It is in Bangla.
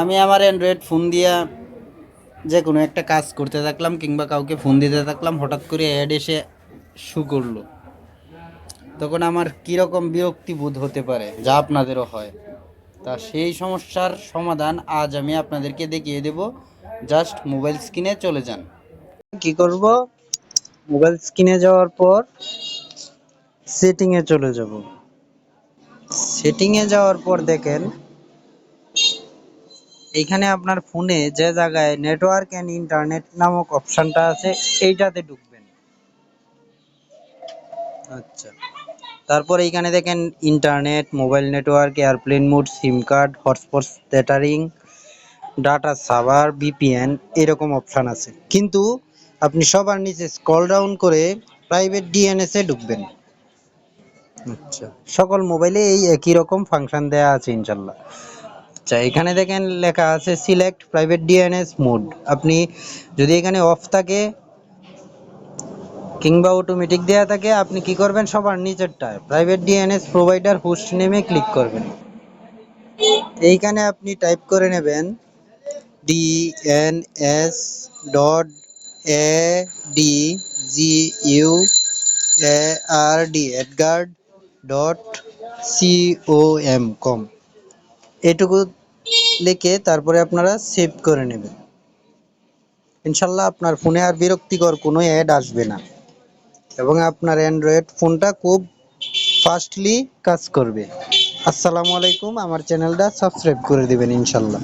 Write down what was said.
আমি আমার অ্যান্ড্রয়েড ফোন দিয়া যে কোনো একটা কাজ করতে থাকলাম কিংবা কাউকে ফোন দিতে থাকলাম, হঠাৎ করে অ্যাড এসে শু করল। তখন আমার কীরকম বিরক্তি বোধ হতে পারে, যা আপনাদেরও হয়। তা সেই সমস্যার সমাধান আজ আমি আপনাদেরকে দেখিয়ে দেব। জাস্ট মোবাইল স্ক্রিনে চলে যান। কি করব? মোবাইল স্ক্রিনে যাওয়ার পর সেটিংয়ে চলে যাব। সেটিংয়ে যাওয়ার পর দেখেন এইখানে আপনার ফোনে যে জায়গায় নেটওয়ার্ক এন্ড ইন্টারনেট নামক অপশনটা আছে, এইটাতে ঢুকবেন। আচ্ছা। তারপর এইখানে দেখেন internet mobile network airplane mode SIM card hotspot tethering data saver VPN এরকম অপশান আছে। কিন্তু আপনি সবার নিচে স্ক্রল ডাউন করে প্রাইভেট ডিএনএসে ঢুকবেন। আচ্ছা। সকল মোবাইলে এই একই রকম ফাংশন দেয়া আছে, ইনশাল্লাহ। আচ্ছা এখানে দেখেন লেখা আছে সিলেক্ট প্রাইভেট ডিএনএস মোড আপনি যদি এখানে অফ থাকে কিংবা অটোমেটিক দেয়া থাকে, আপনি কি করবেন? সবার নিচেরটায় প্রাইভেট ডিএনএস প্রোভাইডার হোস্ট নেমে ক্লিক করবেন। এইখানে আপনি টাইপ করে নেবেন DNS dot A D G U A R D AdGuard dot COM com এটুকু লিখে তারপরে আপনারা সেভ করে নেবেন। ইনশাল্লাহ আপনার ফোনে আর বিরক্তিকর কোনো অ্যাড আসবে না। এবং আপনার অ্যান্ড্রয়েড ফোনটা খুব ফাস্টলি কাজ করবে। আসসালামু আলাইকুম, আমার চ্যানেলটা সাবস্ক্রাইব করে দেবেন ইনশাল্লাহ।